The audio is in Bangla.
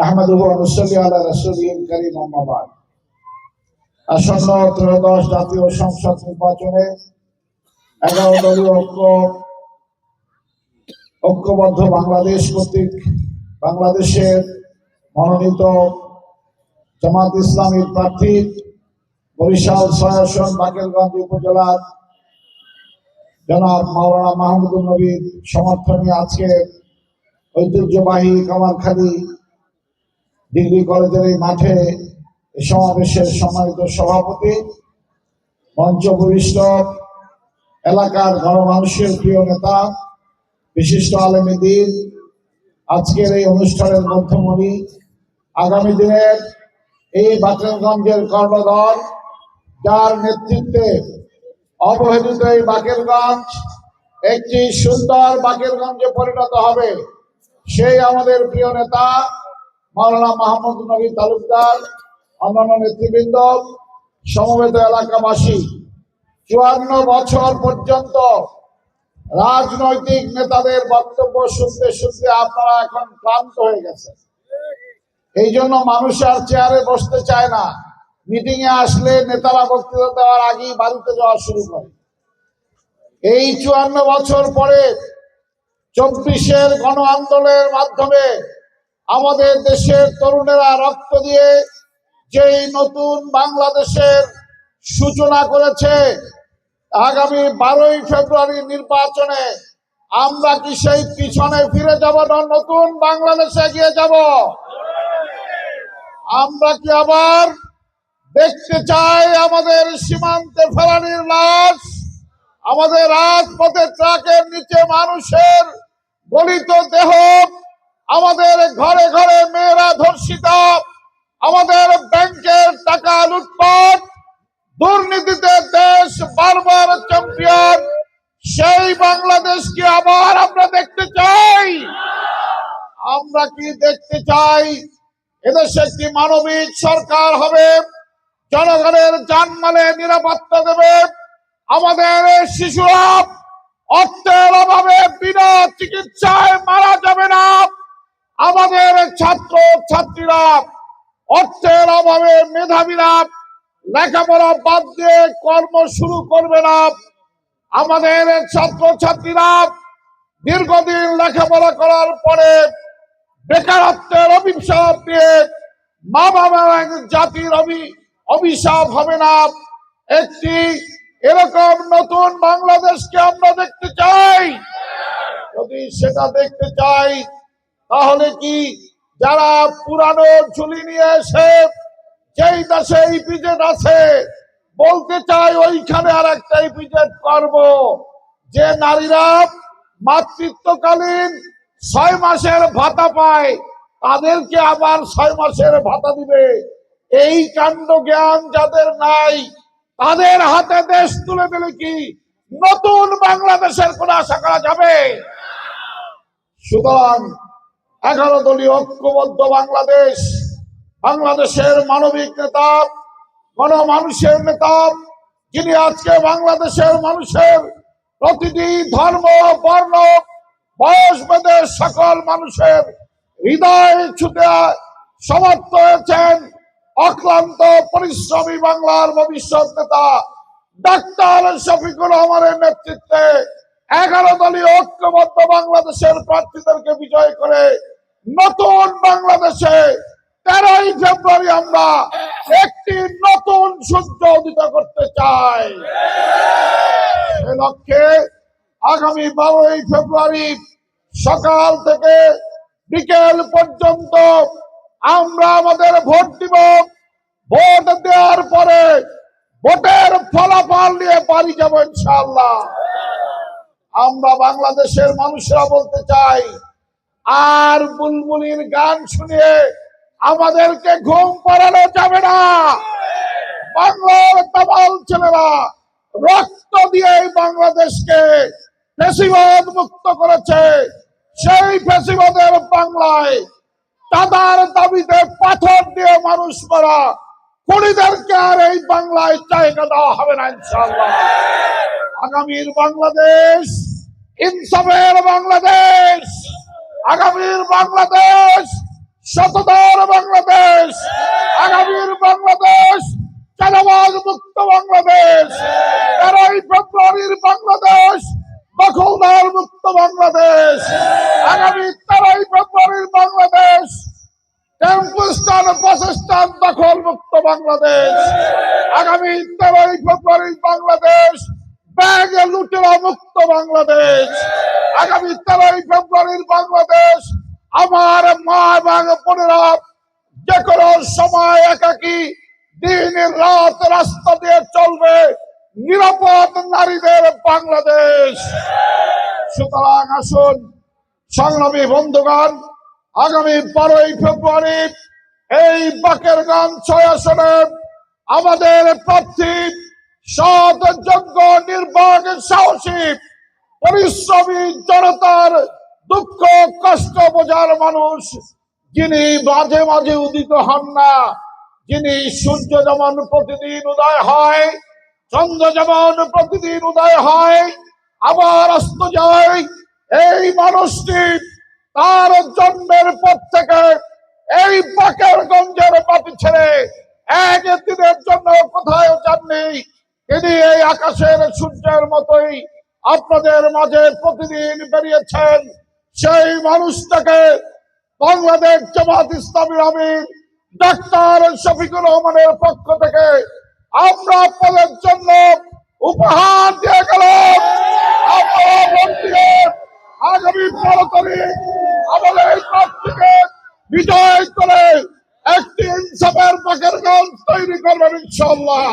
আহমদুহু অনুসল্লি আলা রাসূলিল কারীম, আম্মা আসন্ন ত্রয়োদশ জাতীয় সংসদ নির্বাচনে এগারো দলীয় ঐক্য, ঐক্যবদ্ধ বাংলাদেশ কর্তৃক বাংলাদেশের মনোনীত জামাত ইসলামীর প্রার্থী বরিশাল ছয় আসন বাকেরগঞ্জ উপজেলার জনাব মাওলানা মাহমুদুল নবীর সমর্থনে আজকে ঐতিহ্যবাহী কামারখালী ডিগ্রি কলেজের এই মাঠে সমাবেশের সম্মানিত সভাপতি মঞ্চ বরিষ্ঠ এলাকার গণমানুষের প্রিয় নেতা, বিশিষ্ট আলমীদিন আজকের এই অনুষ্ঠানের মধ্যমণি, আগামী দিনের এই বাকেরগঞ্জের কর্ণধর, যার নেতৃত্বে অবহেলিত এই বাকেরগঞ্জ একটি সুন্দর বাকেরগঞ্জে পরিণত হবে। সেই আমাদের প্রিয় নেতা মাওলানা মাহমুদ নবী তালুকদার, অন্যান্য নেতৃবৃন্দ, সমবেত এলাকাবাসী, চুয়ান্ন বছর পর্যন্ত রাজনৈতিক নেতাদের বক্তব্য শুনতে শুনতে আপনারা এখন ক্লান্ত হয়ে গেছেন। এই জন্য মানুষ আর চেয়ারে বসতে চায় না। মিটিং এ আসলে নেতারা বক্তৃতা দেওয়ার আগেই বাড়িতে যাওয়া শুরু করে। এই চুয়ান্ন বছর পরে চব্বিশের গণ আন্দোলনের মাধ্যমে আমাদের দেশের তরুণেরা রক্ত দিয়ে যেই নতুন বাংলাদেশের সূচনা করেছে, আগামী বারোই ফেব্রুয়ারি নির্বাচনে আমরা কি সেই পিছনে ফিরে যাব না, নতুন বাংলাদেশে এগিয়ে যাব? আমরা কি আবার দেখতে চাই আমাদের সীমান্তে ফেলানির লাশ? আমাদের রাজপথে ট্রাকের নিচে মানুষের গলিত দেহ আমাদের ঘরে ঘরে মেয়েরা ধর্ষিত, আমাদের ব্যাংকের টাকা লুটপাট, দুর্নীতিতে দেশ বারবার চ্যাম্পিয়ন, সেই বাংলাদেশকে আবার আমরা দেখতে চাই? আমরা কি দেখতে চাই? এদেশে একটি মানবিক সরকার হবে? জনগণের জানমালে নিরাপত্তা দেবে? আমাদের শিশুরা অর্থের অভাবে বিনা চিকিৎসায় মারা যাবে না? আমাদের ছাত্র ছাত্রীরা, অর্থের অভাবে মেধাবীরা লেখাপড়া বাদ দিয়ে কর্ম শুরু করবে না। আমাদের ছাত্র ছাত্রীরা দীর্ঘদিন লেখাপড়া করার পরে বেকারত্বের অভিশাপ দিয়ে মা বাবা জাতির অভি, অভিশাপ হবে না। একটি এরকম নতুন বাংলাদেশকে আমরা দেখতে চাই। যদি সেটা দেখতে চাই তাহলে কি যারা পুরানো ঝুলি নিয়ে এসে যেই দেশে ইপিজেড আছে, বলতে চাই ওইখানে আর একটা ইপিজেড করব, যে নারীরা মাতৃত্বকালীন ছয় মাসের ভাতা পায়, তাদেরকে আবার ছয় মাসের ভাতা দিবে। এই কাণ্ড জ্ঞান যাদের নাই, তাদের হাতে দেশ তুলে দিলে কি নতুন বাংলাদেশের কোন আশা করা যাবে? সুতরাং এগারো দলীয় ঐক্যবদ্ধ বাংলাদেশ, বাংলাদেশের মানবিক নেতা, গণমানুষের নেতা, যিনি আজকে বাংলাদেশের মানুষের প্রতিটি ধর্ম, বর্ণ, বয়স ভেদে সকল মানুষের হৃদয় ছুটে সমর্থ হয়েছেন অক্লান্ত পরিশ্রমী বাংলার ভবিষ্যৎ নেতা ডাক্তার শফিকুর রহমানের নেতৃত্বে এগারো দলীয় ঐক্যবদ্ধ বাংলাদেশের প্রার্থীদেরকে বিজয় করে নতুন বাংলাদেশে তেরোই ফেব্রুয়ারি আমরা একটি নতুন সূর্য উদিত করতে চাই। সে লক্ষ্যে আগামী বারোই ফেব্রুয়ারি সকাল থেকে বিকেল পর্যন্ত আমরা আমাদের ভোট দিব। ভোট দেওয়ার পরে ভোটের ফলাফল নিয়ে বাড়ি যাব ইনশাল্লাহ আমরা বাংলাদেশের মানুষরা বলতে চাই, আর বুলবুলির গান শুনিয়ে আমাদেরকে ঘুম পাড়ানো যাবে না। বাংলার তামাল ছেলেরা রক্ত দিয়ে বাংলাদেশকে ফেসিবাদ মুক্ত করেছে। সেই ফেসিবাদের বাংলায় তাদের দাবিতে পাথর দিয়ে মানুষ মারা খুনিদেরকে আর এই বাংলায় জায়গা দেওয়া হবে না ইনশাল্লাহ আগামীর বাংলাদেশ, ইনসাফের বাংলাদেশ, আগামীর বাংলাদেশ শততর বাংলাদেশ, আগামীর বাংলাদেশ, চাঁদাবাজ মুক্ত বাংলাদেশ তেরোই ফেব্রুয়ারির বাংলাদেশ, দখলদার মুক্ত বাংলাদেশ, আগামী তেরোই ফেব্রুয়ারির Bangladesh, tempo stand, bus stand দখল মুক্ত বাংলাদেশ, আগামী তেরোই ফেব্রুয়ারির বাংলাদেশ মুক্ত বাংলাদেশ। আগামী তেরোই ফেব্রুয়ারির বাংলাদেশ আমার মা এবং বোনেরা যে কোনো সময় একাকি দিন রাত রাস্তা দিয়ে চলবে নিরাপদ নারীদের বাংলাদেশ। সুতরাং আসুন, সংগ্রামী বন্ধুগণ, আগামী বারোই ফেব্রুয়ারি এই বাকের গান ছয় আসনে আমাদের প্রার্থী সৎ যোগ্য নির্বাক সাহসী, পরিশ্রমী জনতার দুঃখ, কষ্ট বোঝার মানুষ, যিনি মাঝে মাঝে উদিত হন না, যিনি সূর্য যেমন প্রতিদিন উদয় হয়, চন্দ্র যেমন প্রতিদিন উদয় হয়, আবার অস্ত যায়, এই মানুষটি তার জন্মের পর থেকে এই বাকের গঞ্জের মাটি ছেড়ে এক দিনের জন্য কোথায় যাননি। তিনি এই আকাশের সূর্যের মতোই আপনাদের মাঝে প্রতিদিন বেরিয়েছেন সেই মানুষটাকে বাংলাদেশ জামাত ইসলামী আমির ডাক্তার শফিকুর রহমানের পক্ষ থেকে আমরা আপনাদের জন্য উপহার দিয়ে গেলাম। আপনারা আগামী বারো তারিখ আমাদের বিজয় করে একটি ইনসাফের পাকের গান তৈরি করবেন ইনশাল্লাহ